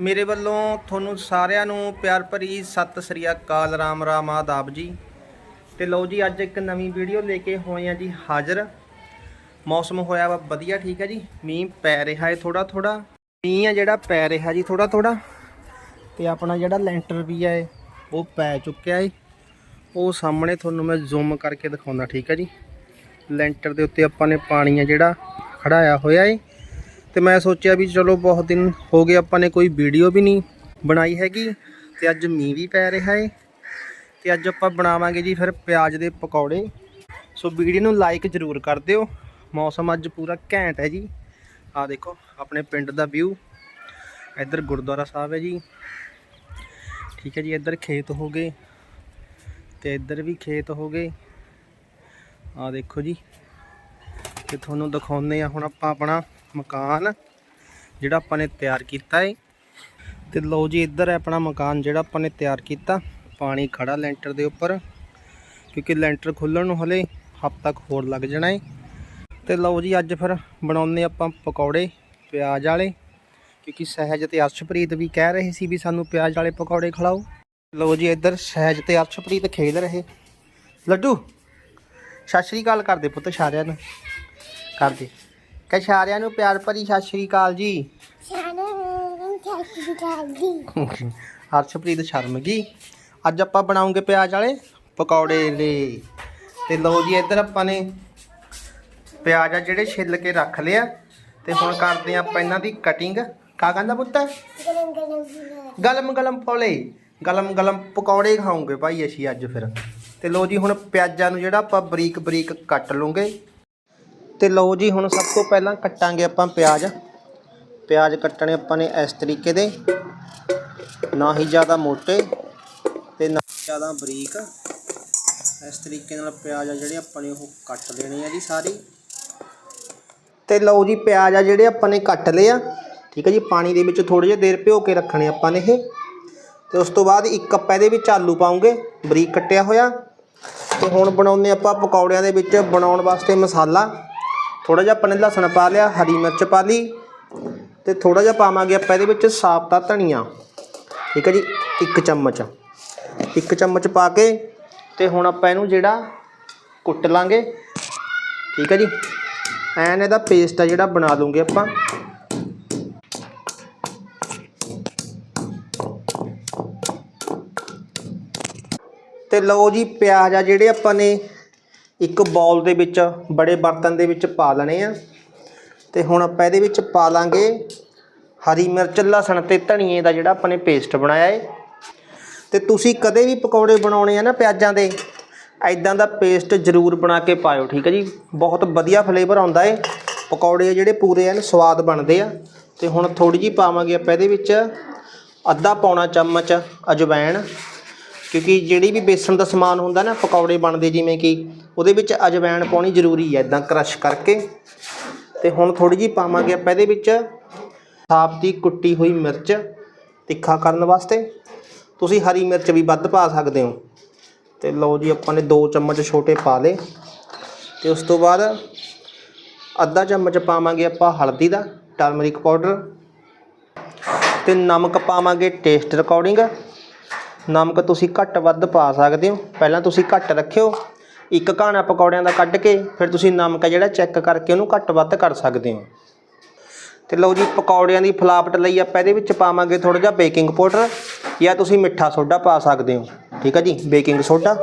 ਮੇਰੇ ਵੱਲੋਂ ਤੁਹਾਨੂੰ ਸਾਰਿਆਂ ਨੂੰ ਪਿਆਰ ਭਰੀ ਸਤਿ ਸ੍ਰੀ ਅਕਾਲ, ਰਾਮ ਰਾਮ, ਆਦਾਬ ਜੀ। ਤੇ ਲਓ ਜੀ, ਅੱਜ ਇੱਕ ਨਵੀਂ ਵੀਡੀਓ ਲੈ ਕੇ ਹੋਏ ਆ ਜੀ ਹਾਜ਼ਰ। ਮੌਸਮ ਹੋਇਆ ਵਾ ਵਧੀਆ, ਠੀਕ ਹੈ ਜੀ। ਮੀਂਹ ਪੈ ਰਿਹਾ ਹੈ ਥੋੜਾ ਥੋੜਾ ਮੀਂਹ ਆ ਜਿਹੜਾ, ਪੈ ਰਿਹਾ ਜੀ ਥੋੜਾ ਥੋੜਾ ਤੇ ਆਪਣਾ ਜਿਹੜਾ ਲੈਂਟਰ ਵੀ ਹੈ ਉਹ ਪੈ ਚੁੱਕਿਆ ਹੈ ਉਹ ਸਾਹਮਣੇ ਤੁਹਾਨੂੰ ਮੈਂ ਜ਼ੂਮ ਕਰਕੇ ਦਿਖਾਉਂਦਾ, ਠੀਕ ਹੈ ਜੀ। ਲੈਂਟਰ ਦੇ ਉੱਤੇ ਆਪਾਂ ਨੇ ਪਾਣੀ ਆ ਜਿਹੜਾ ਖੜਾਇਆ ਹੋਇਆ ਹੈ ਤੇ ਮੈਂ ਸੋਚਿਆ ਵੀ ਚਲੋ ਬਹੁਤ ਦਿਨ ਹੋ ਗਏ ਆਪਾਂ ਨੇ ਕੋਈ ਵੀਡੀਓ ਵੀ ਨਹੀਂ ਬਣਾਈ ਹੈਗੀ ਤੇ ਅੱਜ ਮੀਂਹ ਵੀ ਪੈ ਰਿਹਾ ਹੈ ਤੇ ਅੱਜ ਆਪਾਂ ਬਣਾਵਾਂਗੇ ਜੀ ਫਿਰ ਪਿਆਜ਼ ਦੇ ਪਕੌੜੇ। ਸੋ ਵੀਡੀਓ ਨੂੰ ਲਾਈਕ ਜ਼ਰੂਰ ਕਰ ਦਿਓ। ਮੌਸਮ ਅੱਜ ਪੂਰਾ ਘੈਂਟ ਹੈ ਜੀ। ਆ ਦੇਖੋ, ਆਪਣੇ ਪਿੰਡ ਦਾ ਵਿਊ ਇੱਧਰ ਗੁਰਦੁਆਰਾ ਸਾਹਿਬ ਹੈ ਜੀ। ਠੀਕ ਹੈ ਜੀ, ਇੱਧਰ ਖੇਤ ਹੋ ਗਏ। ਤੇ ਇੱਧਰ ਵੀ ਖੇਤ ਹੋ ਗਏ। ਆ ਦੇਖੋ ਜੀ। ਤੇ ਤੁਹਾਨੂੰ ਦਿਖਾਉਂਦੇ ਆ ਹੁਣ ਆਪਾਂ ਆਪਣਾ। ਮਕਾਨ ਜਿਹੜਾ ਆਪਾਂ ਨੇ ਤਿਆਰ ਕੀਤਾ ਹੈ ਤੇ ਲਓ ਜੀ, ਇੱਧਰ ਹੈ ਆਪਣਾ ਮਕਾਨ ਜਿਹੜਾ ਆਪਾਂ ਨੇ ਤਿਆਰ ਕੀਤਾ। ਪਾਣੀ ਖੜਾ ਲੈਂਟਰ ਦੇ ਉੱਪਰ, ਕਿਉਂਕਿ ਲੈਂਟਰ ਖੁੱਲਣ ਨੂੰ ਹਲੇ ਹਫ਼ਤਾ ਕੁ ਹੋਰ ਲੱਗ ਜਾਣਾ ਹੈ ਤੇ ਲਓ ਜੀ, ਅੱਜ ਫਿਰ ਬਣਾਉਂਦੇ ਆਪਾਂ ਪਕੌੜੇ, ਪਿਆਜ਼ ਵਾਲੇ, ਕਿਉਂਕਿ ਸਹਿਜ ਤੇ ਅਰਸ਼ਪ੍ਰੀਤ ਵੀ ਕਹਿ ਰਹੇ ਸੀ ਵੀ ਸਾਨੂੰ ਪਿਆਜ਼ ਵਾਲੇ ਪਕੌੜੇ ਖਿਲਾਓ। ਲਓ ਜੀ, ਇੱਧਰ ਸਹਿਜ ਤੇ ਅਰਸ਼ਪ੍ਰੀਤ ਖੇਡ ਰਹੇ। ਲੱਡੂ? ਸਤਿ ਸ਼੍ਰੀ ਅਕਾਲ ਕਰਦੇ ਪੁੱਤ ਸਾਰਿਆਂ ਨੂੰ। ਕਰਦੇ। ਕਹ ਸਾਰਿਆਂ ਨੂੰ ਪਿਆਰ ਭਰੀ ਸਤਿ ਸ਼੍ਰੀ ਅਕਾਲ ਜੀ। ਹਰਸ਼ਪ੍ਰੀਤ ਸ਼ਰਮ ਗਈ ਅੱਜ ਆਪਾਂ ਬਣਾਉਂਗੇ ਪਿਆਜ਼ ਵਾਲੇ ਪਕੌੜੇ ਲੈ ਤੇ ਲਓ ਜੀ ਇੱਧਰ ਆਪਾਂ ਨੇ ਪਿਆਜ਼ ਆ ਜਿਹੜੇ ਛਿੱਲ ਕੇ ਰੱਖ ਲਿਆ। ਤੇ ਹੁਣ ਕਰਦੇ ਆ ਆਪਾਂ ਇਹਨਾਂ ਦੀ ਕਟਿੰਗ ਕਾ ਕਹਿੰਦਾ ਪੁੱਤ? ਗਲਮ ਗਲਮ ਪੋਲੇ ਗਲਮ ਗਲਮ ਪਕੌੜੇ ਖਾਉਂਗੇ ਭਾਈ ਅਸੀਂ ਅੱਜ ਫਿਰ। ਤੇ ਲਓ ਜੀ ਹੁਣ ਪਿਆਜ਼ਾਂ ਨੂੰ ਜਿਹੜਾ ਆਪਾਂ ਬਰੀਕ ਬਰੀਕ ਕੱਟ ਲਵਾਂਗੇ ਤੇ ਲਓ ਜੀ, ਹੁਣ ਸਭ ਤੋਂ ਪਹਿਲਾਂ ਕੱਟਾਂਗੇ ਆਪਾਂ ਪਿਆਜ਼। ਪਿਆਜ਼ ਕੱਟਣੇ ਆਪਾਂ ਨੇ ਇਸ ਤਰੀਕੇ ਦੇ। ਨਾ ਹੀ ਜ਼ਿਆਦਾ ਮੋਟੇ ਤੇ ਨਾ ਜ਼ਿਆਦਾ ਬਰੀਕ। ਇਸ ਤਰੀਕੇ ਨਾਲ ਪਿਆਜ਼ ਆ ਜਿਹੜੇ ਆਪਾਂ ਨੇ ਉਹ ਕੱਟ ਲੈਣੇ ਆ ਜੀ ਸਾਰੇ। ਤੇ ਲਓ ਜੀ, ਪਿਆਜ਼ ਆ ਜਿਹੜੇ ਆਪਾਂ ਨੇ ਕੱਟ ਲਏ ਆ। ਠੀਕ ਹੈ ਜੀ, ਪਾਣੀ ਦੇ ਵਿੱਚ ਥੋੜੀ ਜਿਹੀ ਦੇਰ ਭਿਓ ਕੇ ਰੱਖਣੇ ਆਪਾਂ ਨੇ ਇਹ। ਤੇ ਉਸ ਤੋਂ ਬਾਅਦ ਇੱਕ ਕੱਪ ਇਹਦੇ ਵਿੱਚ ਆਲੂ ਪਾਉਂਗੇ, ਬਰੀਕ ਕੱਟਿਆ ਹੋਇਆ। ਤੇ ਹੁਣ ਬਣਾਉਂਦੇ ਆਪਾਂ ਪਕੌੜਿਆਂ ਦੇ ਵਿੱਚ ਬਣਾਉਣ ਵਾਸਤੇ ਮਸਾਲਾ। ਥੋੜਾ ਜਿਹਾ ਆਪਾਂ ਨੇ ਲਸਣ ਪਾ ਲਿਆ, ਹਰੀ ਮਿਰਚ ਪਾ ਲਈ ਤੇ ਥੋੜਾ ਜਿਹਾ ਪਾਵਾਂਗੇ ਆਪਾਂ ਇਹਦੇ ਵਿੱਚ ਸਾਬਤਾ ਧਨੀਆ। ਠੀਕ ਹੈ ਜੀ, ਇੱਕ ਚਮਚ। ਇੱਕ ਚਮਚ ਪਾ ਕੇ ਤੇ ਹੁਣ ਆਪਾਂ ਇਹਨੂੰ ਜਿਹੜਾ ਕੁੱਟ ਲਾਂਗੇ। ਠੀਕ ਹੈ ਜੀ, ਐਨ ਇਹਦਾ ਪੇਸਟ ਆ ਜਿਹੜਾ ਬਣਾ ਲੂੰਗੇ ਆਪਾਂ। ਤੇ ਲਓ ਜੀ, ਪਿਆਜ਼ ਆ ਜਿਹੜੇ ਆਪਾਂ ਨੇ ਇੱਕ ਬਾਉਲ ਦੇ ਵਿੱਚ ਬੜੇ ਬਰਤਨ ਦੇ ਵਿੱਚ ਪਾ ਲੈਣੇ ਆ। ਤੇ ਹੁਣ ਆਪਾਂ ਇਹਦੇ ਵਿੱਚ ਪਾ ਲਾਂਗੇ ਹਰੀ ਮਿਰਚ, ਲਸਣ ਤੇ ਧਨੀਏ ਦਾ ਜਿਹੜਾ ਆਪਾਂ ਨੇ ਪੇਸਟ ਬਣਾਇਆ ਏ। ਤੇ ਤੁਸੀਂ ਕਦੇ ਵੀ ਪਕੌੜੇ ਬਣਾਉਣੇ ਆ ਨਾ ਪਿਆਜ਼ਾਂ ਦੇ ਐਦਾਂ ਦਾ ਪੇਸਟ ਜ਼ਰੂਰ ਬਣਾ ਕੇ ਪਾਇਓ, ਠੀਕ ਹੈ ਜੀ? ਬਹੁਤ ਵਧੀਆ ਫਲੇਵਰ ਆਉਂਦਾ ਏ। ਪਕੌੜੇ ਜਿਹੜੇ ਪੂਰੇ ਐਨ ਸਵਾਦ ਬਣਦੇ ਆ। ਤੇ ਹੁਣ ਥੋੜੀ ਜੀ ਪਾਵਾਂਗੇ ਆਪਾਂ ਇਹਦੇ ਵਿੱਚ ਅੱਧਾ ਪੌਣਾ ਚਮਚ ਅਜਵਾਇਣ ਕਿਉਂਕਿ ਜਿਹੜੀ ਵੀ ਬੇਸਣ ਦਾ ਸਮਾਨ ਹੁੰਦਾ ਨਾ, ਪਕੌੜੇ ਬਣਦੇ ਜਿਵੇਂ ਕਿ ਉਹਦੇ ਵਿੱਚ ਅਜਵਾਇਣ ਪਾਉਣੀ ਜ਼ਰੂਰੀ ਹੈ ਇਦਾਂ ਕ੍ਰਸ਼ ਕਰਕੇ। ਤੇ ਹੁਣ ਥੋੜੀ ਜੀ ਪਾਵਾਂਗੇ ਆਪਾਂ ਇਹਦੇ ਵਿੱਚ ਸਾਬਤੀ ਕੁੱਟੀ ਹੋਈ ਮਿਰਚ ਤਿੱਖਾ ਕਰਨ ਵਾਸਤੇ। ਤੁਸੀਂ ਹਰੀ ਮਿਰਚ ਵੀ ਵੱਧ ਪਾ ਸਕਦੇ ਹੋ। ਤੇ ਲਓ ਜੀ, ਆਪਾਂ ਨੇ 2 ਚਮਚ ਛੋਟੇ ਪਾ ਲਏ। ਤੇ ਉਸ ਤੋਂ ਬਾਅਦ ਅੱਧਾ ਚਮਚ ਪਾਵਾਂਗੇ ਆਪਾਂ ਹਲਦੀ ਦਾ ਟਰਮਰਿਕ ਪਾਊਡਰ ਤੇ ਨਮਕ ਪਾਵਾਂਗੇ ਟੇਸਟ ਅਕੋਰਡਿੰਗ ਨਮਕ ਤੁਸੀਂ ਘੱਟ ਵੱਧ ਪਾ ਸਕਦੇ ਹੋ। ਪਹਿਲਾਂ ਤੁਸੀਂ ਘੱਟ ਰੱਖਿਓ। ਇੱਕ ਘਾਣਾ ਪਕੌੜਿਆਂ ਦਾ ਕੱਢ ਕੇ ਫਿਰ ਤੁਸੀਂ ਨਮਕ ਹੈ ਜਿਹੜਾ ਚੈੱਕ ਕਰਕੇ ਉਹਨੂੰ ਘੱਟ ਵੱਧ ਕਰ ਸਕਦੇ ਹੋ। ਤੇ ਲਓ ਜੀ, ਪਕੌੜਿਆਂ ਦੀ ਫਲਾਵਟ ਲਈ ਆਪਾਂ ਇਹਦੇ ਵਿੱਚ ਪਾਵਾਂਗੇ ਥੋੜਾ ਜਿਹਾ ਬੇਕਿੰਗ ਪਾਊਡਰ ਜਾਂ ਤੁਸੀਂ ਮਿੱਠਾ ਸੋਡਾ ਪਾ ਸਕਦੇ ਹੋ। ਠੀਕ ਹੈ ਜੀ ਬੇਕਿੰਗ ਸੋਡਾ।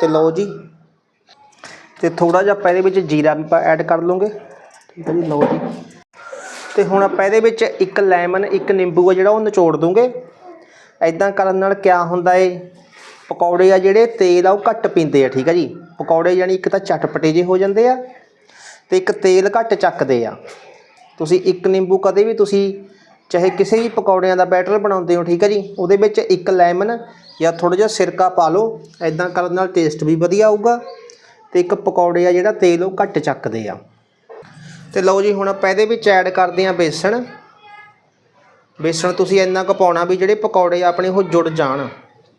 ਤੇ ਲਓ ਜੀ, ਤੇ ਥੋੜਾ ਜਿਹਾ ਆਪਾਂ ਇਹਦੇ ਵਿੱਚ ਜੀਰਾ ਵੀ ਐਡ ਕਰ ਲਵਾਂਗੇ। ਠੀਕ ਹੈ ਜੀ, ਲਓ ਜੀ। ਤੇ ਹੁਣ ਆਪਾਂ ਇਹਦੇ ਵਿੱਚ ਇੱਕ ਲੈਮਨ ਇੱਕ ਨਿੰਬੂ ਆ ਜਿਹੜਾ ਉਹ ਨਿਚੋੜ ਦੂੰਗੇ ਐਦਾਂ ਕਰਨ ਨਾਲ ਕਿਆ ਹੁੰਦਾ ਏ? ਪਕੌੜੇ ਆ ਜਿਹੜੇ ਤੇਲ ਆ ਉਹ ਘੱਟ ਪੀਂਦੇ ਆ, ਠੀਕ ਆ ਜੀ? ਪਕੌੜੇ ਯਾਨੀ ਇੱਕ ਤਾਂ ਚਟਪਟੇ ਜੇ ਹੋ ਜਾਂਦੇ ਆ ਤੇ ਇੱਕ ਤੇਲ ਘੱਟ ਚੱਕਦੇ ਆ। ਤੁਸੀਂ ਇੱਕ ਨਿੰਬੂ ਕਦੇ ਵੀ ਤੁਸੀਂ ਚਾਹੇ ਕਿਸੇ ਵੀ ਪਕੌੜਿਆਂ ਦਾ ਬੈਟਰ ਬਣਾਉਂਦੇ ਹੋ, ਠੀਕ ਆ ਜੀ? ਉਹਦੇ ਵਿੱਚ ਇੱਕ ਲੈਮਨ ਜਾਂ ਥੋੜਾ ਜਿਹਾ ਸਿਰਕਾ ਪਾ ਲਓ ਐਦਾਂ ਕਰਨ ਨਾਲ ਟੇਸਟ ਵੀ ਵਧੀਆ ਆਊਗਾ ਤੇ ਇੱਕ ਪਕੌੜੇ ਆ ਜਿਹੜਾ ਤੇਲ ਉਹ ਘੱਟ ਚੱਕਦੇ ਆ। ਤੇ ਲਓ ਜੀ, ਹੁਣ ਆਪਾਂ ਇਹਦੇ ਵਿੱਚ ਐਡ ਕਰਦੇ ਆ ਬੇਸਣ। ਬੇਸਣ ਤੁਸੀਂ ਇੰਨਾ ਕੁ ਪਾਉਣਾ ਵੀ ਜਿਹੜੇ ਪਕੌੜੇ ਆਪਣੇ ਉਹ ਜੁੜ ਜਾਣ,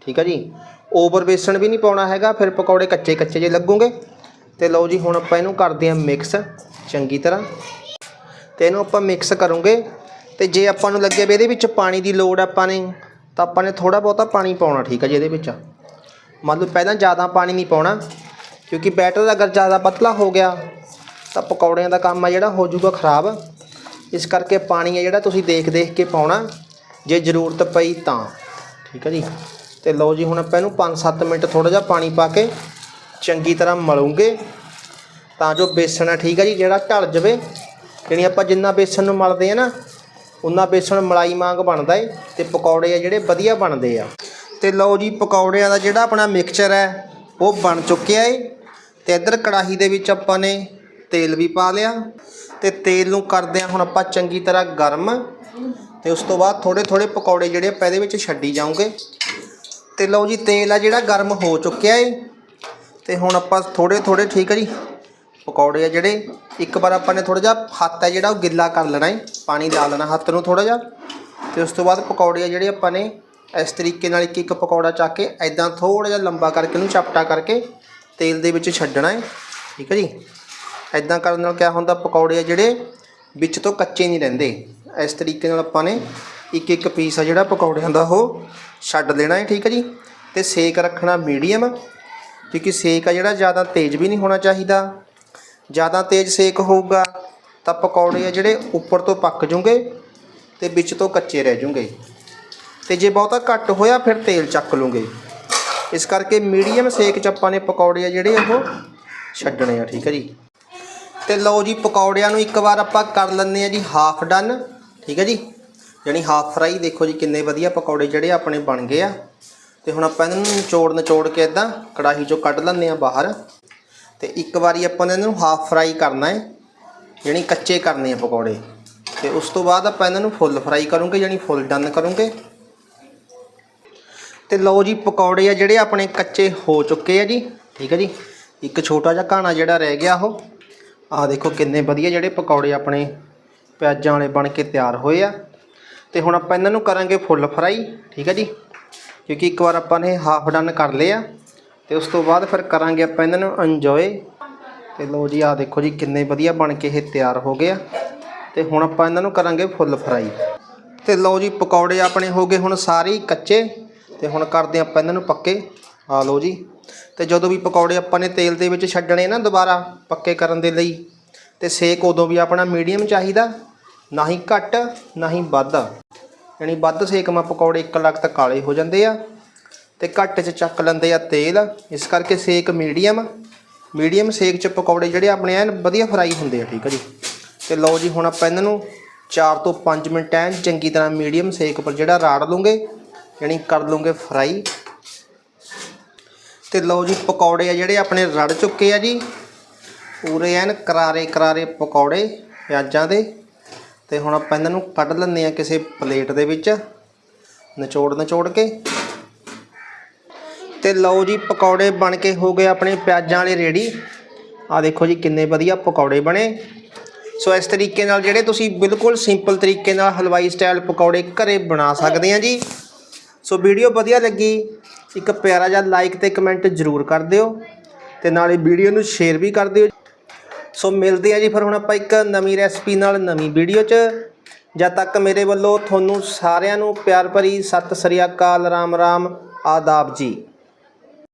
ਠੀਕ ਆ ਜੀ? ਓਵਰ ਬੇਸਣ ਵੀ ਨਹੀਂ ਪਾਉਣਾ ਹੈਗਾ, ਫਿਰ ਪਕੌੜੇ ਕੱਚੇ ਕੱਚੇ ਜੇ ਲੱਗੂਗੇ। ਤੇ ਲਓ ਜੀ, ਹੁਣ ਆਪਾਂ ਇਹਨੂੰ ਕਰਦੇ ਹਾਂ ਮਿਕਸ ਚੰਗੀ ਤਰ੍ਹਾਂ। ਤੇ ਇਹਨੂੰ ਆਪਾਂ ਮਿਕਸ ਕਰੂੰਗੇ। ਤੇ ਜੇ ਆਪਾਂ ਨੂੰ ਲੱਗੇ ਵੀ ਇਹਦੇ ਵਿੱਚ ਪਾਣੀ ਦੀ ਲੋੜ ਆਪਾਂ ਨੇ, ਤਾਂ ਆਪਾਂ ਨੇ ਥੋੜਾ ਬਹੁਤਾ ਪਾਣੀ ਪਾਉਣਾ, ਠੀਕ ਹੈ ਜੀ, ਇਹਦੇ ਵਿੱਚ। ਮੰਨ ਲਓ ਪਹਿਲਾਂ ਜ਼ਿਆਦਾ ਪਾਣੀ ਨਹੀਂ ਪਾਉਣਾ, ਕਿਉਂਕਿ ਬੈਟਰ ਅਗਰ ਜ਼ਿਆਦਾ ਪਤਲਾ ਹੋ ਗਿਆ, ਤਾਂ ਪਕੌੜਿਆਂ ਦਾ ਕੰਮ ਆ ਜਿਹੜਾ, ਹੋ ਜਾਊਗਾ ਖਰਾਬ। ਇਸ ਕਰਕੇ ਪਾਣੀ ਹੈ ਜਿਹੜਾ ਤੁਸੀਂ ਦੇਖ ਦੇਖ ਕੇ ਪਾਉਣਾ, ਜੇ ਜ਼ਰੂਰਤ ਪਈ ਤਾਂ। ਠੀਕ ਹੈ ਜੀ? ਤੇ ਲਓ ਜੀ, ਹੁਣ ਆਪਾਂ ਇਹਨੂੰ 5-7 ਮਿੰਟ ਥੋੜਾ ਜਿਹਾ ਪਾਣੀ ਪਾ ਕੇ ਚੰਗੀ ਤਰ੍ਹਾਂ ਮਲੂਗੇ, ਤਾਂ ਜੋ ਬੇਸਣ ਹੈ, ਠੀਕ ਹੈ ਜੀ? ਜਿਹੜਾ ਢਲ ਜਵੇ, ਯਾਨੀ ਆਪਾਂ ਜਿੰਨਾ ਬੇਸਣ ਨੂੰ ਮਲਦੇ ਆ ਨਾ ਉਨਾ ਬੇਸਣ ਮਲਾਈ ਵਾਂਗ ਬਣਦਾ ਏ ਤੇ ਪਕੌੜੇ ਆ ਜਿਹੜੇ ਵਧੀਆ ਬਣਦੇ ਆ। ਤੇ ਲਓ ਜੀ, ਪਕੌੜਿਆਂ ਦਾ ਜਿਹੜਾ ਆਪਣਾ ਮਿਕਸਚਰ ਹੈ, ਉਹ ਬਣ ਚੁੱਕਿਆ ਏ। ਤੇ ਇੱਧਰ ਕੜਾਹੀ ਦੇ ਵਿੱਚ ਆਪਾਂ ਨੇ ਤੇਲ ਵੀ ਪਾ ਲਿਆ। ਤੇ ਤੇਲ ਨੂੰ ਕਰਦੇ ਆ ਹੁਣ ਆਪਾਂ ਚੰਗੀ ਤਰ੍ਹਾਂ ਗਰਮ ਤੇ ਉਸ ਤੋਂ ਬਾਅਦ ਥੋੜੇ ਥੋੜੇ ਪਕੌੜੇ ਜਿਹੜੇ ਆਪਾਂ ਇਹਦੇ ਵਿੱਚ ਛੱਡੀ ਜਾਉਂਗੇ ਤੇ ਲਓ ਜੀ, ਤੇਲ ਆ ਜਿਹੜਾ ਗਰਮ ਹੋ ਚੁੱਕਿਆ ਏ। ਤੇ ਹੁਣ ਆਪਾਂ ਥੋੜੇ ਥੋੜੇ ਠੀਕ ਹੈ ਜੀ, ਪਕੌੜੇ ਆ ਜਿਹੜੇ। ਇੱਕ ਵਾਰ ਆਪਾਂ ਨੇ ਥੋੜਾ ਜਿਹਾ ਹੱਥ ਹੈ ਜਿਹੜਾ ਉਹ ਗਿੱਲਾ ਕਰ ਲੈਣਾ ਏ, ਪਾਣੀ ਲਾ ਲੈਣਾ ਹੱਥ ਨੂੰ ਥੋੜਾ ਜਿਹਾ। ਤੇ ਉਸ ਤੋਂ ਬਾਅਦ ਪਕੌੜੇ ਆ ਜਿਹੜੇ ਆਪਾਂ ਨੇ ਇਸ ਤਰੀਕੇ ਨਾਲ ਇੱਕ ਇੱਕ ਪਕੌੜਾ ਚੱਕ ਕੇ ਐਦਾਂ ਥੋੜਾ ਜਿਹਾ ਲੰਬਾ ਕਰਕੇ ਉਹਨੂੰ ਚਪਟਾ ਕਰਕੇ ਤੇਲ ਦੇ ਵਿੱਚ ਛੱਡਣਾ ਹੈ ਠੀਕ ਹੈ ਜੀ। ਐਦਾਂ ਕਰਨ ਨਾਲ ਕਿਆ ਹੁੰਦਾ, ਪਕੌੜੇ ਆ ਜਿਹੜੇ ਵਿੱਚ ਤੋਂ ਕੱਚੇ ਨਹੀਂ ਰਹਿੰਦੇ। ਇਸ ਤਰੀਕੇ ਨਾਲ ਆਪਾਂ ਨੇ ਇੱਕ ਇੱਕ ਪੀਸ ਆ ਜਿਹੜਾ ਪਕੌੜਿਆਂ ਦਾ ਉਹ ਛੱਡ ਦੇਣਾ ਹੈ, ਠੀਕ ਹੈ ਜੀ? ਤੇ ਸੇਕ ਰੱਖਣਾ ਮੀਡੀਅਮ ਕਿਉਂਕਿ ਸੇਕ ਆ ਜਿਹੜਾ ਜ਼ਿਆਦਾ ਤੇਜ਼ ਵੀ ਨਹੀਂ ਹੋਣਾ ਚਾਹੀਦਾ। ਜ਼ਿਆਦਾ ਤੇਜ਼ ਸੇਕ ਹੋਊਗਾ ਤਾਂ ਪਕੌੜੇ ਆ ਜਿਹੜੇ ਉੱਪਰ ਤੋਂ ਪੱਕ ਜੂਗੇ ਤੇ ਵਿੱਚ ਤੋਂ ਕੱਚੇ ਰਹਿ ਜੂਗੇ ਤੇ ਜੇ ਬਹੁਤਾ ਘੱਟ ਹੋਇਆ, ਫਿਰ ਤੇਲ ਚੱਕ ਲੂਗੇ। ਇਸ ਕਰਕੇ ਮੀਡੀਅਮ ਸੇਕ 'ਚ ਆਪਾਂ ਨੇ ਪਕੌੜੇ ਆ ਜਿਹੜੇ ਉਹ ਛੱਡਣੇ ਆ, ਠੀਕ ਹੈ ਜੀ? ਤੇ ਲਓ ਜੀ, ਪਕੌੜਿਆਂ ਨੂੰ ਇੱਕ ਵਾਰ ਆਪਾਂ ਕਰ ਲੈਂਦੇ ਆ ਜੀ ਹਾਫ ਡਨ ਠੀਕ ਹੈ ਜੀ? ਯਾਨੀ ਹਾਫ ਫਰਾਈ ਦੇਖੋ ਜੀ ਕਿੰਨੇ ਵਧੀਆ ਪਕੌੜੇ ਜਿਹੜੇ ਆਪਣੇ ਬਣ ਗਏ ਆ। ਤੇ ਹੁਣ ਆਪਾਂ ਇਹਨਾਂ ਨੂੰ ਨਿਚੋੜ ਨਿਚੋੜ ਕੇ ਇਦਾਂ ਕੜਾਹੀ 'ਚੋਂ ਕੱਢ ਲੈਂਦੇ ਆ ਬਾਹਰ। ਤੇ ਇੱਕ ਵਾਰੀ ਆਪਾਂ ਨੇ ਇਹਨਾਂ ਨੂੰ ਹਾਫ ਫਰਾਈ ਕਰਨਾ ਹੈ, ਯਾਨੀ ਕੱਚੇ ਕਰਨੇ ਆ ਪਕੌੜੇ। ਤੇ ਉਸ ਤੋਂ ਬਾਅਦ ਆਪਾਂ ਇਹਨਾਂ ਨੂੰ ਫੁੱਲ ਫਰਾਈ ਕਰੂੰਗੇ, ਯਾਨੀ ਫੁੱਲ ਡਨ ਕਰੂੰਗੇ। ਤੇ ਲਓ ਜੀ, ਪਕੌੜੇ ਆ ਜਿਹੜੇ ਆਪਣੇ ਕੱਚੇ ਹੋ ਚੁੱਕੇ ਆ ਜੀ, ਠੀਕ ਹੈ ਜੀ? ਇੱਕ ਛੋਟਾ ਜਿਹਾ ਘਾਣਾ ਜਿਹੜਾ ਰਹਿ ਗਿਆ ਉਹ। ਆਹ ਦੇਖੋ ਕਿੰਨੇ ਵਧੀਆ ਜਿਹੜੇ ਪਕੌੜੇ ਆਪਣੇ ਪਿਆਜ਼ਾਂ ਵਾਲੇ ਬਣ ਕੇ ਤਿਆਰ ਹੋਏ ਆ। ਤੇ ਹੁਣ ਆਪਾਂ ਇਹਨਾਂ ਨੂੰ ਕਰਾਂਗੇ ਫੁੱਲ ਫਰਾਈ, ਠੀਕ ਹੈ ਜੀ? ਕਿਉਂਕਿ ਇੱਕ ਵਾਰ ਆਪਾਂ ਨੇ ਹਾਫ ਡਨ ਕਰ ਲਏ ਆ। ਤੇ ਉਸ ਤੋਂ ਬਾਅਦ ਫਿਰ ਕਰਾਂਗੇ ਆਪਾਂ ਇਹਨਾਂ ਨੂੰ ਇੰਜੋਏ ਤੇ ਲਓ ਜੀ, ਆਹ ਦੇਖੋ ਜੀ ਕਿੰਨੇ ਵਧੀਆ ਬਣ ਕੇ ਇਹ ਤਿਆਰ ਹੋ ਗਏ ਆ। ਤੇ ਹੁਣ ਆਪਾਂ ਇਹਨਾਂ ਨੂੰ ਕਰਾਂਗੇ ਫੁੱਲ ਫਰਾਈ। ਤੇ ਲਓ ਜੀ, ਪਕੌੜੇ ਆਪਣੇ ਹੋ ਗਏ ਹੁਣ ਸਾਰੇ ਕੱਚੇ। ਤੇ ਹੁਣ ਕਰਦੇ ਆਪਾਂ ਇਹਨਾਂ ਨੂੰ ਪੱਕੇ। ਆ ਲਓ ਜੀ। ਤੇ ਜਦੋਂ ਵੀ ਪਕੌੜੇ ਆਪਾਂ ਨੇ ਤੇਲ ਦੇ ਵਿੱਚ ਛੱਡਣੇ ਨਾ ਦੁਬਾਰਾ ਪੱਕੇ ਕਰਨ ਦੇ ਲਈ, ਤੇ ਸੇਕ ਉਦੋਂ ਵੀ ਆਪਣਾ ਮੀਡੀਅਮ ਚਾਹੀਦਾ, ਨਾ ਹੀ ਘੱਟ, ਨਾ ਹੀ ਵੱਧ। ਯਾਨੀ ਵੱਧ ਸੇਕ ਮਾ ਪਕੌੜੇ ਇੱਕ ਲੱਖ ਤੱਕ ਕਾਲੇ ਹੋ ਜਾਂਦੇ ਆ, ਤੇ ਘੱਟ 'ਚ ਚੱਕ ਲੈਂਦੇ ਆ ਤੇਲ। ਇਸ ਕਰਕੇ ਸੇਕ ਮੀਡੀਅਮ ਮੀਡੀਅਮ ਸੇਕ 'ਚ ਪਕੌੜੇ ਜਿਹੜੇ ਆਪਣੇ ਐਨ ਵਧੀਆ ਫਰਾਈ ਹੁੰਦੇ ਆ, ਠੀਕ ਆ ਜੀ। ਤੇ ਲਓ ਜੀ, ਹੁਣ ਆਪਾਂ ਇਹਨਾਂ ਨੂੰ 4 ਤੋਂ 5 ਮਿੰਟ ਐਨ ਚੰਗੀ ਤਰ੍ਹਾਂ ਮੀਡੀਅਮ ਸੇਕ ਉੱਪਰ ਜਿਹੜਾ ਰਾੜ ਲੂੰਗੇ, ਯਾਨੀ ਕਰ ਲੂੰਗੇ ਫਰਾਈ। ਤੇ ਲਓ ਜੀ ਪਕੌੜੇ ਆ ਜਿਹੜੇ ਆਪਣੇ ਰੜ ਚੁੱਕੇ ਆ ਜੀ। ਪੂਰੇ ਐਨ ਕਰਾਰੇ ਕਰਾਰੇ ਪਕੌੜੇ ਪਿਆਜ਼ਾਂ ਦੇ। ਤੇ ਹੁਣ ਆਪਾਂ ਇਹਨਾਂ ਨੂੰ ਕੱਢ ਲੈਂਦੇ ਆ ਕਿਸੇ ਪਲੇਟ ਦੇ ਵਿੱਚ ਨਿਚੋੜ ਨਿਚੋੜ ਕੇ। ਤੇ ਲਓ ਜੀ ਪਕੌੜੇ ਬਣ ਕੇ ਹੋ ਗਏ ਆਪਣੇ ਪਿਆਜ਼ਾਂ ਵਾਲੇ ਰੈਡੀ ਆ ਦੇਖੋ ਜੀ ਕਿੰਨੇ ਵਧੀਆ ਪਕੌੜੇ ਬਣੇ। ਸੋ ਇਸ ਤਰੀਕੇ ਨਾਲ ਜਿਹੜੇ ਤੁਸੀਂ ਬਿਲਕੁਲ ਸਿੰਪਲ ਤਰੀਕੇ ਨਾਲ ਹਲਵਾਈ ਸਟਾਈਲ ਪਕੌੜੇ ਘਰੇ ਬਣਾ ਸਕਦੇ ਆ ਜੀ। ਸੋ ਵੀਡੀਓ ਵਧੀਆ ਲੱਗੀ ਇੱਕ ਪਿਆਰਾ ਜਿਹਾ ਲਾਈਕ ਤੇ ਕਮੈਂਟ ਜ਼ਰੂਰ ਕਰ ਦਿਓ ਤੇ ਨਾਲੇ ਵੀਡੀਓ ਨੂੰ ਸ਼ੇਅਰ ਵੀ ਕਰ ਦਿਓ। ਸੋ ਮਿਲਦੇ ਆ ਜੀ ਫਿਰ ਹੁਣ ਆਪਾਂ ਇੱਕ ਨਵੀਂ ਰੈਸਪੀ ਨਾਲ ਨਵੀਂ ਵੀਡੀਓ 'ਚ। ਜਦ ਤੱਕ ਮੇਰੇ ਵੱਲੋਂ ਤੁਹਾਨੂੰ ਸਾਰਿਆਂ ਨੂੰ ਪਿਆਰ ਭਰੀ ਸਤਿ ਸ੍ਰੀ ਅਕਾਲ, ਰਾਮ ਰਾਮ, ਆਦਾਬ ਜੀ।